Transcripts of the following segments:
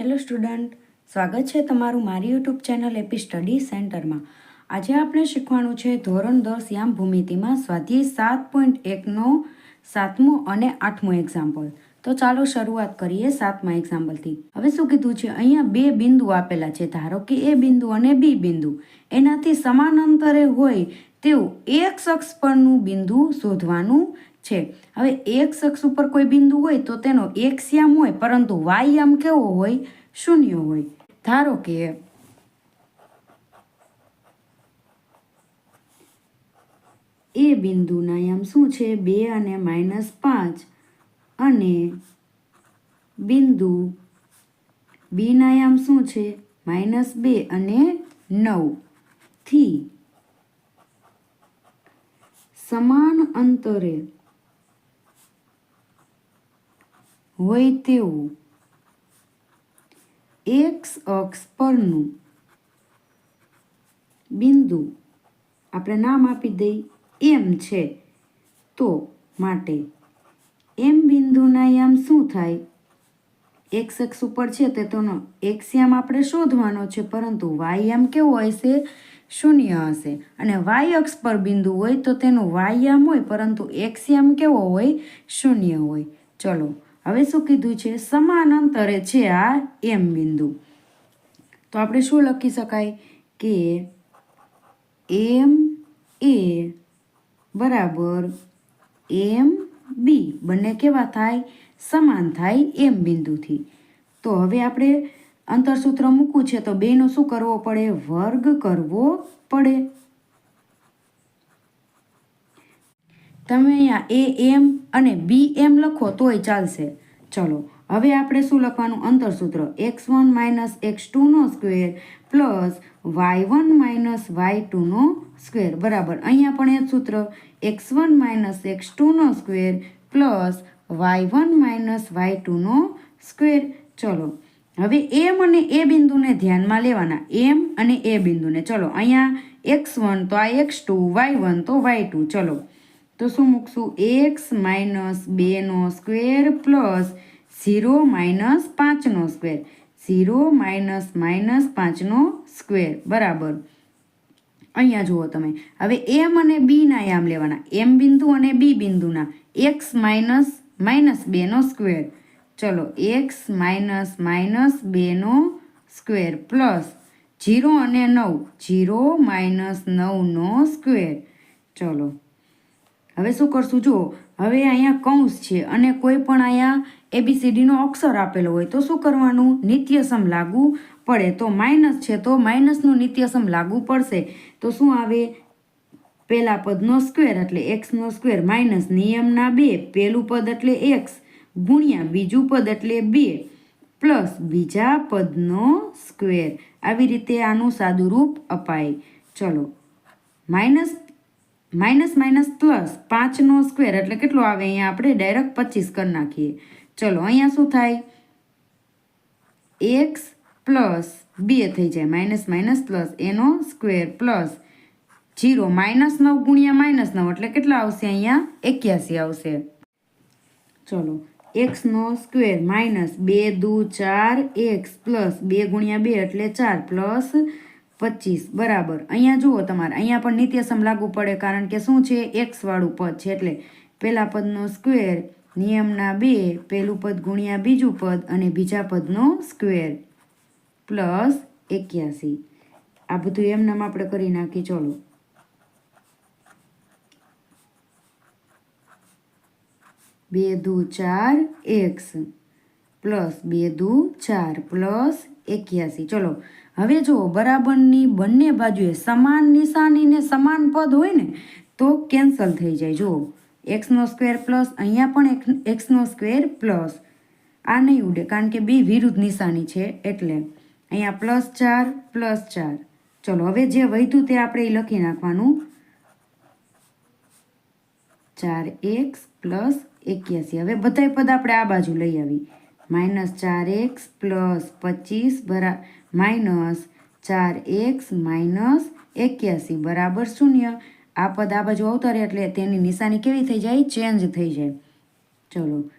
Hello student, સ્વાગત છે તમારું મારી યુટ્યુબ ચેનલ એપી સ્ટડી સેન્ટરમાં. આજે આપણે શીખવાનું છે ધોરણ દસ યામ ભૂમિતિમાં સ્વાધ્યાય સાત પોઈન્ટ એકનો સાતમો અને આઠમો એક્ઝામ્પલ તો ચાલો શરૂઆત કરીએ સાતમા એક્ઝામ્પલથી હવે શું કીધું છે? અહીંયા બે બિંદુ આપેલા છે. ધારો કે એ બિંદુ અને બી બિંદુ. એનાથી સમાન અંતરે હોય તેવું એક શખ્સ પરનું બિંદુ શોધવાનું છે. હવે એક શખ્સ ઉપર કોઈ બિંદુ હોય તો તેનો એક શ્યામ હોય, પરંતુ વાયામ કેવો હોય? શૂન્ય હોય. ધારો કે એ બિંદુના યામ શું છે? બે અને માઇનસ પાંચ. અને બિંદુ બીના યામ શું છે? માઇનસ બે અને નવ. થી સમાન અંતરે હોય તેવું. એક્સ અક્ષ પરનું બિંદુ આપણે નામ આપી દઈ એમ છે. તો માટે એમ બિંદુના યામ શું થાય? એક્સ અક્ષ ઉપર છે તે તેનો એક્સ યામ આપણે શોધવાનો છે, પરંતુ વાય યામ કેવો હશે? શૂન્ય હશે. અને વાય અક્ષ પર બિંદુ હોય તો તેનું વાય યામ હોય, પરંતુ એક્સ યામ કેવો હોય? શૂન્ય હોય. ચલો હવે શું કીધું છે? સમાન અંતરે છે આ એમ બિંદુ. તો આપણે શું લખી શકાય? કે એમ એ બરાબર એમ બી. બંને કેવા થાય? સમાન થાય એમ બિંદુથી. તો હવે આપણે અંતરસૂત્ર મૂકવું છે તો બેનો શું કરવો પડે? વર્ગ કરવો પડે. તમે અહીંયા એ એમ અને બી એમ લખો તોય ચાલશે. ચલો, હવે આપણે શું લખવાનું? અંતરસૂત્ર. X one minus x ટુનો square plus y one minus y ટુનો square બરાબર. અહીંયા પણ એ જ સૂત્ર. X one minus x ટુનો square plus y one minus y ટુનો square ચલો, હવે એમ અને એ બિંદુને ધ્યાનમાં લેવાના. એમ અને એ બિંદુને. ચલો, અહીંયા એક્સ વન તો આ એક્સ ટુ વાય વન તો વાય ટુ ચલો તો શું મૂકશું? એક્સ માઇનસ બેનો સ્ક્વેર પ્લસ ઝીરો માઇનસ પાંચનો સ્ક્વેર ઝીરો માઇનસ માઇનસ પાંચનો સ્ક્વેર બરાબર. અહીંયા જુઓ તમે. હવે એમ અને બીના યામ લેવાના. એમ બિંદુ અને બી બિંદુના. એક્સ માઇનસ માઇનસ બેનો સ્ક્વેર ચલો એક્સ માઇનસ માઇનસ બેનો સ્ક્વેર પ્લસ જીરો અને નવ. જીરો માઇનસ નવનો સ્ક્વેર ચલો. હવે શું કરશું? જુઓ, હવે અહીંયા કૌંસ છે અને કોઈ પણ અહીંયા એબીસીડીનો અક્ષર આપેલો હોય તો શું કરવાનું? નિત્યસમ લાગુ પડે. તો માઇનસ છે તો માઇનસનું નિત્યસમ લાગુ પડશે. તો શું આવે? પહેલા પદનો સ્ક્વેર એટલે એક્સનો સ્ક્વેર માઇનસ નિયમના બે, પહેલું પદ એટલે એક્સ ગુણ્યા બીજું પદ એટલે બે પ્લસ બીજા પદનો સ્ક્વેર. આવી રીતે આનું સાદુરૂપ અપાય. ચલો, માઇનસ માઇનસ માઇનસ પ્લસ પાંચનો સ્ક્વેર એટલે કેટલો આવે? અહીંયા આપણે ડાયરેક્ટ પચીસ કરી નાખીએ. ચલો, અહીંયા શું થાય? એક્સ પ્લસ બે થઈ જાય. માઇનસ માઇનસ પ્લસ એનો સ્ક્વેર પ્લસ જીરો માઇનસ નવ ગુણ્યા માઇનસ નવ એટલે કેટલા આવશે અહીંયા? એક્યાસી આવશે. ચલો એક્સનો સ્ક્વેર માઇનસ બે દુ ચાર એક્સ પ્લસ બે ગુણ્યા બે એટલે ચાર પ્લસ પચીસ, બરાબર. અહીંયા જુઓ તમારે, અહીંયા પણ નિત્યસમ લાગુ પડે કારણ કે શું છે? એક્સવાળું પદ છે એટલે પહેલાં પદનો સ્ક્વેર નિયમના બે પહેલું પદ ગુણ્યા બીજું પદ અને બીજા પદનો સ્ક્વેર પ્લસ એક્યાસી. આ બધું એમનામ આપણે કરી નાખી, ચલો. બે દુ ચાર એક્સ પ્લસ બે દુ ચાર પ્લસ એક્યાસી. ચલો હવે જો બરાબરની બંને બાજુએ સમાન નિશાનીને સમાન પદ હોય ને, તો કેન્સલ થઈ જાય. જુઓ એક્સનો સ્ક્વેર પ્લસ અહીંયા પણ એક્સનો સ્ક્વેર પ્લસ આ નહીં ઉડે, કારણ કે બે વિરુદ્ધ નિશાની છે, એટલે અહીંયા પ્લસ ચાર પ્લસ ચાર. ચલો, હવે જે વધ્યું તે આપણે લખી નાખવાનું. ચાર એક્સ પ્લસ એક્યાસી. હવે બધાય પદ આપણે આ બાજુ લઈ આવી. માઇનસ ચાર એક્સ પ્લસ પચીસ બરા માઇનસ ચાર એક્સ માઇનસ એક્યાસી, બરાબર શૂન્ય. આ પદ આ બાજુ અવતરે એટલે તેની નિશાની કેવી થઈ જાય? ચેન્જ થઈ જાય. ચલો.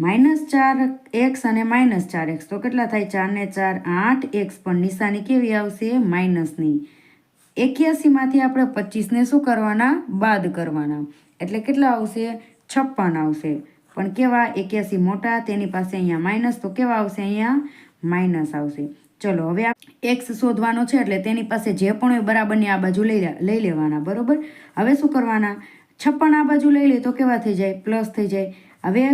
માઇનસ ચાર એક્સ અને માઇનસ ચાર એક્સ, તો કેટલા થાય? ચાર ને ચાર આઠ એક્સ, પણ નિશાની કેવી આવશે? માઇનસની એક્યાસીમાંથી આપણે પચીસને શું કરવાના? બાદ કરવાના. એટલે કેટલા આવશે? છપ્પન આવશે. પણ કેવા? એક્યાસી મોટા, તેની પાસે અહીંયા માઇનસ, તો કેવા આવશે અહીંયા? માઇનસ આવશે. ચલો, હવે આ એક્સ શોધવાનો છે, એટલે તેની પાસે જે પણ હોય બરાબરની આ બાજુ લઈ લઈ લેવાના, બરાબર? હવે શું કરવાના? છપ્પન આ બાજુ લઈ લે, તો કેવા થઈ જાય? પ્લસ થઈ જાય. હવે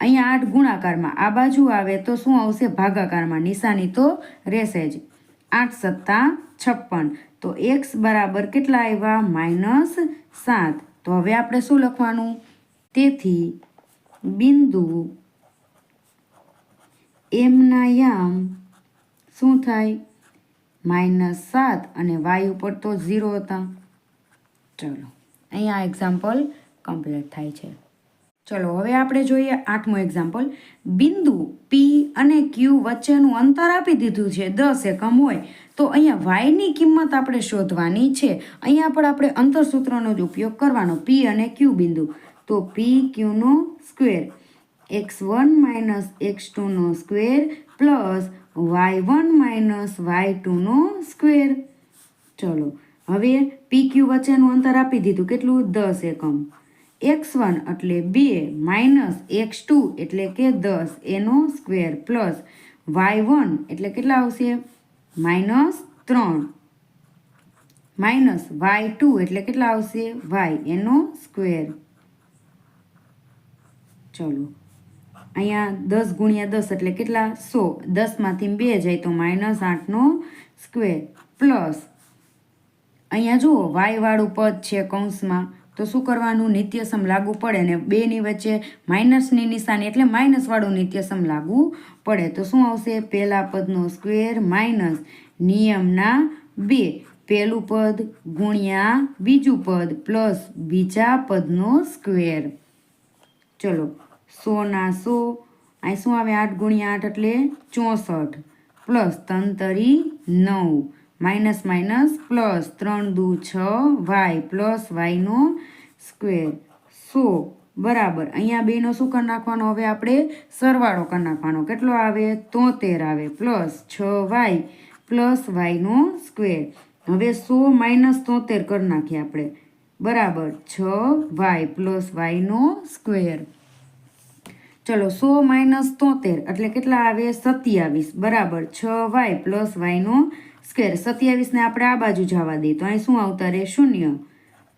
અહીંયા આઠ ગુણાકારમાં આ બાજુ આવે, તો શું આવશે? ભાગાકારમાં નિશાની તો રહેશે જ. આઠ સત્તા છપ્પન. તો એક્સ બરાબર કેટલા આવ્યા? માઇનસ સાત. તો હવે આપણે શું લખવાનું? તેથી બિંદુ એમના યામ શું થાય? માઇનસ સાત અને વાય ઉપર તો ઝીરો હતા. ચલો અહીંયા એક્ઝામ્પલ કમ્પ્લીટ થાય છે. ચલો, હવે આપણે જોઈએ આઠમું એક્ઝામ્પલ બિંદુ પી અને ક્યુ વચ્ચેનું અંતર આપી દીધું છે. દસ એકમ હોય તો અહીંયા વાયની કિંમત આપણે શોધવાની છે. અહીંયા પણ આપણે અંતરસૂત્રનો જ ઉપયોગ કરવાનો. પી અને ક્યુ બિંદુ. તો P ક્યુનો square x one minus x ટુનો square plus y one minus y ટુનો square ચલો, હવે પી ક્યુ વચ્ચેનું અંતર આપી દીધું. કેટલું? દસ એકમ. એક્સ વન એટલે બે માઇનસ એક્સ ટુ એટલે કે દસ, એનો સ્ક્વેર પ્લસ વાય વન એટલે કેટલા આવશે? માઇનસ ત્રણ. માઇનસ વાય ટુ એટલે કેટલા આવશે? વાય એનો સ્ક્વેર ચલો. અહીંયા દસ ગુણ્યા દસ એટલે કેટલા? સો. દસમાંથી બે જાય તો માઇનસ આઠનો સ્ક્વેર પ્લસ અહીંયા જુઓ વાયવાળું પદ છે કૌંસમાં. તો શું કરવાનું? નિત્યસમ લાગુ પડે ને બેની વચ્ચે માઇનસની નિશાની એટલે માઇનસવાળું નિત્યસમ લાગુ પડે. તો શું આવશે? પહેલા પદનો સ્ક્વેર માઇનસ નિયમના બે. પહેલું પદ ગુણ્યા બીજું પદ પ્લસ બીજા પદનો સ્ક્વેર ચલો સોના સો. અહીં શું આવે? આઠ ગુણ્યા આઠ એટલે ચોસઠ. પ્લસ તંતરી નવ. માઇનસ માઇનસ પ્લસ ત્રણ દુ છ વાય પ્લસ વાયનો સ્ક્વેર. સો, બરાબર. અહીંયા બેનો શું કરી નાખવાનો? હવે આપણે સરવાળો કરી નાખવાનો. કેટલો આવે? તોતેર આવે. પ્લસ છ વાય પ્લસ વાયનો સ્ક્વેર. હવે સો માઇનસ તોતેર કરી નાખીએ આપણે. બરાબર છ વાય પ્લસ વાયનો સ્ક્વેર. ચલો સો માઇનસ તોતેર, એટલે કેટલા આવે? સત્યાવીસ. બરાબર છ વાય પ્લસ વાયનો સ્ક્વેર. સત્યાવીસને આપણે આ બાજુ જવા દઈએ. તો અહીં શું આવતા રહે? શૂન્ય.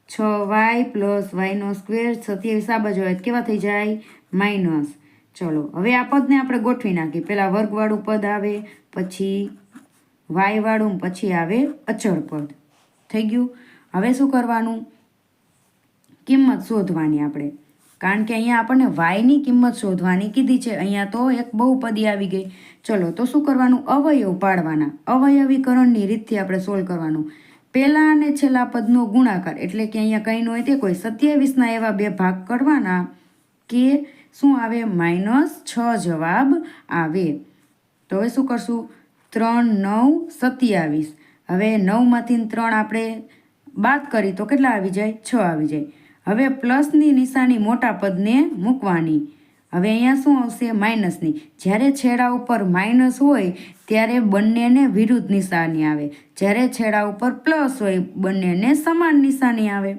છ વાય પ્લસ વાયનો સ્ક્વેર, સત્યાવીસ આ બાજુ આવે કેવા થઈ જાય? માઇનસ. ચલો, હવે આ પદને આપણે ગોઠવી નાખીએ. પહેલાં વર્ગવાળું પદ આવે, પછી વાયવાળું, પછી આવે અચળ પદ. થઈ ગયું? હવે શું કરવાનું? કિંમત શોધવાની આપણે. કારણ કે અહીંયા આપણને વાયની કિંમત શોધવાની કીધી છે. અહીંયા તો એક બહુપદી આવી ગઈ. ચલો, તો શું કરવાનું? અવયવ પાડવાના. અવયવીકરણની રીતથી આપણે સોલ્વ કરવાનું. પહેલાં અને છેલ્લા પદનો ગુણાકાર. એટલે કે અહીંયા કંઈ ન હોય તે કોઈ સત્યાવીસના એવા બે ભાગ કરવાના કે શું આવે? માઇનસ છ જવાબ આવે. તો હવે શું કરશું? ત્રણ નવ સત્યાવીસ. હવે નવમાંથી ત્રણ આપણે બાદ કરી તો કેટલા આવી જાય? છ આવી જાય. હવે પ્લસની નિશાની મોટા પદને મૂકવાની. હવે અહીંયા શું આવશે? માઇનસની જ્યારે છેડા ઉપર માઇનસ હોય, ત્યારે બંનેને વિરુદ્ધ નિશાની આવે. જ્યારે છેડા ઉપર પ્લસ હોય, બંનેને સમાન નિશાની આવે.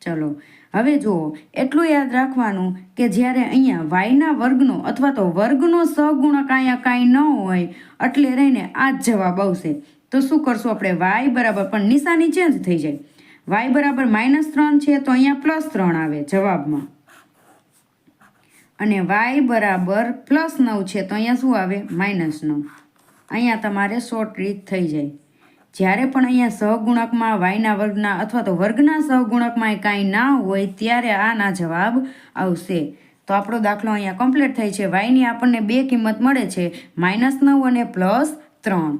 ચલો, હવે જુઓ, એટલું યાદ રાખવાનું કે જ્યારે અહીંયા વાયના વર્ગનો અથવા તો વર્ગનો સહગુણક અહીંયા કાંઈ ન હોય, એટલે રહીને આ જ જવાબ આવશે. તો શું કરશું આપણે? વાય બરાબર, પણ નિશાની ચેન્જ થઈ જાય. વાય બરાબર માઇનસ ત્રણ છે તો અહીંયા પ્લસ ત્રણ આવે જવાબમાં. અને વાય બરાબર પ્લસ નવ છે તો અહીંયા શું આવે? માઇનસ નવ. અહીંયા તમારે શોર્ટ રીત થઈ જાય. જ્યારે પણ અહીંયા સહગુણકમાં વાયના વર્ગના અથવા તો વર્ગના સહગુણકમાં કાંઈ ના હોય ત્યારે આના જવાબ આવશે. તો આપણો દાખલો અહીંયા કમ્પ્લીટ થાય છે. વાયની આપણને બે કિંમત મળે છે. માઇનસ નવ અને પ્લસ ત્રણ.